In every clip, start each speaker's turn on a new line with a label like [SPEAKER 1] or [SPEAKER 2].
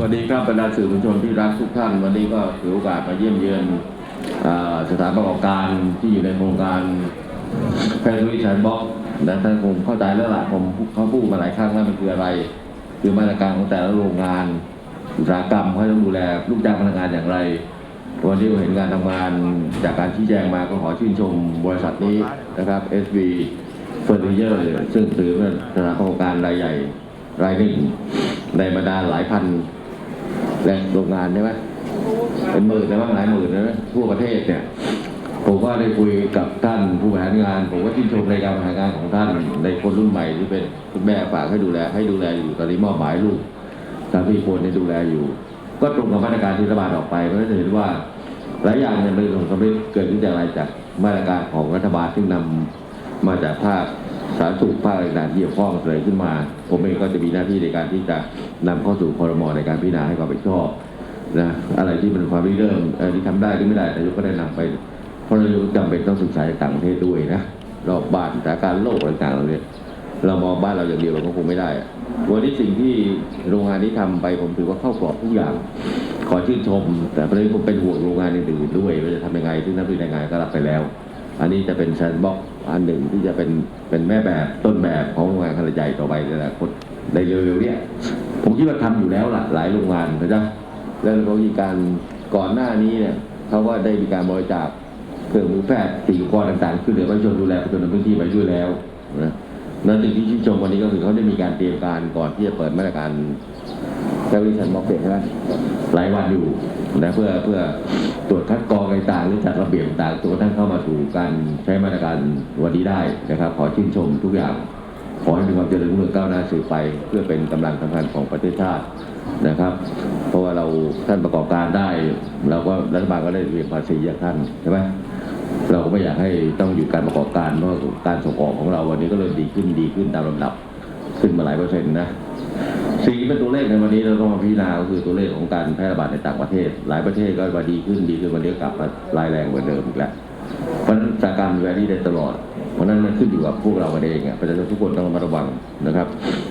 [SPEAKER 1] วัสดีครับบรรดาสื่อมวลชนที่รักทุกท่าน วันนี้ก็ถือโอกาสมาเยี่ยมเยือนสถานประกอบการที่อยู่ในโครงการแฟชั่นวิชันบ็อกนะท่านคงเข้าใจแล้วล่ะผมเขาพูดมาหลายครั้งแล้วมันคืออะไร คือมาตรการของแต่ละโรงงานอุตสาหกรรมเขาต้องดูแลลูกจ้างพนักงานอย่างไรวันที่เราเห็นการทำงานจากการชี้แจงมาก็ขอชื่นชมบริษัทนี้นะครับ SB Furniture ซึ่งถือเป็นสถานประกอบการรายใหญ่รายหนึ่งในบรรดาหลายพัน แหล่งโรงงานใช่ไหมเป็นหมื่นนะบ้างหลายหมื่นนะทั่วประเทศเนี่ย ผมก็ได้คุยกับท่านผู้บริหารงาน ผมก็ชื่นชมในการบริหารงานของท่านในคนรุ่นใหม่ที่เป็นคุณแม่ฝากให้ดูแลให้ดูแลอยู่ตอนนี้มอบหมายลูกสามีคนให้ดูแลอยู่ ก็ตรงกับมาตรการที่รัฐบาลออกไปเพราะฉะนั้นเห็นว่าหลายอย่างเนี่ยมันผลสำเร็จเกิดขึ้นจากอะไรจากมาตรการของรัฐบาลซึ่งนำมาจากภาค สาธารณสุขภาคต่างๆที่เกี่ยวข้องเสนอขึ้นมา ผมเองก็จะมีหน้าที่ในการที่จะนำเข้าสู่คอรมอในการพิจารณาให้ความเป็นชอบนะอะไรที่มันความริเริ่มเอ่อที่ทำได้ที่ไม่ได้นายกก็ได้นำไป เพราะเราจำเป็นต้องศึกษาจากต่างประเทศด้วยนะรอบบ้านสถานการณ์โลกต่างๆเราเนี่ยเรามองบ้านเราอย่างเดียวเราก็คงไม่ได้ วันนี้สิ่งที่โรงงานนี้ทำไปผมถือว่าเข้ากรอบทุกอย่าง ขอชื่นชม แต่ประเด็นผมเป็นห่วงโรงงานอื่นๆด้วยว่าจะทำยังไงซึ่งนักวิจัยงานก็รับไปแล้ว อันนี้จะเป็นแซนด์บ็อกอันหนึ่งที่จะเป็นเป็นแม่แบบต้นแบบของโรงงานขนาดใหญ่ต่อไปในอนาคตในเร็วๆเนี่ยผมคิดว่าทำอยู่แล้วล่ะหลายโรงงานนะจ๊ะแล้วก็มีการก่อนหน้านี้เนี่ยเขาก็ได้มีการบริจาคเครื่องมือแพทย์สิ่งอุปกรณ์ต่างๆขึ้นเหลือประชาชนดูแลประชาชนในพื้นที่ไปด้วยแล้วนะนั่นสิ่งที่ชื่นชมวันนี้ก็คือเขาได้มีการเตรียมการก่อนที่จะเปิดมาตรการ แค่วิชันบอกเปลี่ยนใช่ไหมหลายวันอยู่นะเพื่อเพื่อตรวจคัดกรองต่างๆหรือจัดระเบียบต่างๆจนกระทั่งเข้ามาสู่การใช้มาตรการวันนี้ได้นะครับ ขอชื่นชมทุกอย่าง ขอให้มีความเจริญรุ่งเรืองก้าวหน้าสืบไป เพื่อเป็นกำลังสำคัญของประเทศชาตินะครับ เพราะว่าเราท่านประกอบการได้ เราก็รัฐบาลก็ได้เรียนภาษีจากท่านใช่ไหมเราก็ไม่อยากให้ต้องหยุดการประกอบการเพราะการส่งออกของเราวันนี้ก็เริ่มดีขึ้นดีขึ้นตามลำดับ ขึ้นมาหลายเปอร์เซ็นต์นะสิ่งที่เป็นตัวเลขในวันนี้เราต้องมาพิจารณาก็คือตัวเลขของการแพร่ระบาดในต่างประเทศ หลายประเทศก็ว่าดีขึ้นดีขึ้นวันนี้ก็กลับมารายแรงเหมือนเดิมอีกแล้วเพราะฉะนั้นสถานการณ์แวรี่ได้ตลอด เพราะนั้นมันขึ้นอยู่กับพวกเรากันเองอะประชาชนทุกคนต้องระมัดระวังนะครับ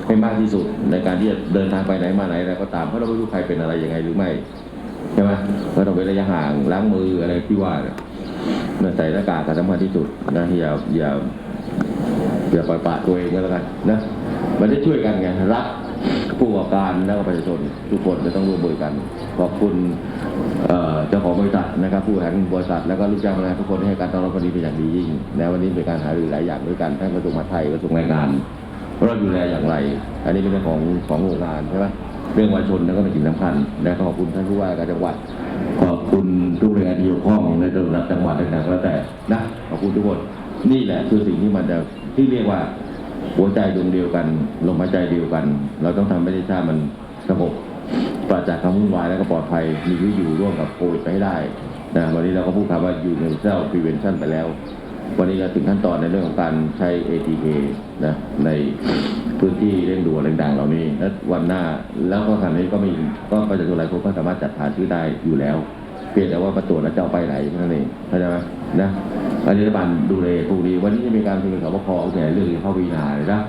[SPEAKER 1] ให้มากที่สุดในการที่จะเดินทางไปไหนมาไหนอะไรก็ตามเพราะเราไม่รู้ใครเป็นอะไรยังไงหรือไม่ใช่ไหมก็ต้องเว้นระยะห่างล้างมืออะไรที่ว่าเนี่ยเนี่ยใส่หน้ากากกันสำคัญที่สุดนะอย่าอย่าอย่าปล่อยปละตัวเองก็แล้วกันนะ มันได้ช่วยกันไงรักผู้ประกอบการแล้วก็ประชาชนทุกคนจะต้องร่วมมือกัน ขอบคุณเจ้าของบริษัทนะครับ ผู้บริหารบริษัทแล้วก็ลูกจ้างพนักงานทุกคนให้การต้อนรับวันนี้เป็นอย่างดียิ่งและวันนี้เป็นการหารือหลายอย่างด้วยกันทั้งกระทรวงมหาดไทยกระทรวงแรงงานว่าเราดูแลอย่างไร อันนี้เป็นเรื่องของของโรงงานใช่ไหมเรื่องประชาชนนั่นก็เป็นสิ่งสำคัญและขอบคุณท่านผู้ว่าการจังหวัด ขอบคุณทุกหน่วยงานที่เกี่ยวข้องในระดับจังหวัดต่างๆแล้วแต่นะขอบคุณทุกคนนี่แหละคือสิ่งที่มันจะที่เรียกว่า หัวใจดวงเดียวกันลมหายใจเดียวกัน เราต้องทำให้ประเทศชาติมันสงบปราศจากความวุ่นวายและก็ปลอดภัยมีชีวิตอยู่ร่วมกับโควิดไปให้ได้นะวันนี้เราก็พูดคำว่า universal prevention ไปแล้ว วันนี้เราถึงขั้นตอนในเรื่องของการใช้ ATK นะในพื้นที่เร่งด่วนต่างๆเหล่านี้และวันหน้าแล้วก็ขณะนี้ก็มีก็ประชาชนหลายคนก็สามารถจัดหาชื่อได้อยู่แล้ว เพียงแต่ว่ามาตรวจแล้วจะเอาไปไหนเท่านั้นเองเข้าใจไหมนะ อันนี้รัฐบาลดูแลพวกนี้วันนี้จะมีการประชุมสบคเอาแต่เรื่องเข้าพิจารณาเลยนะ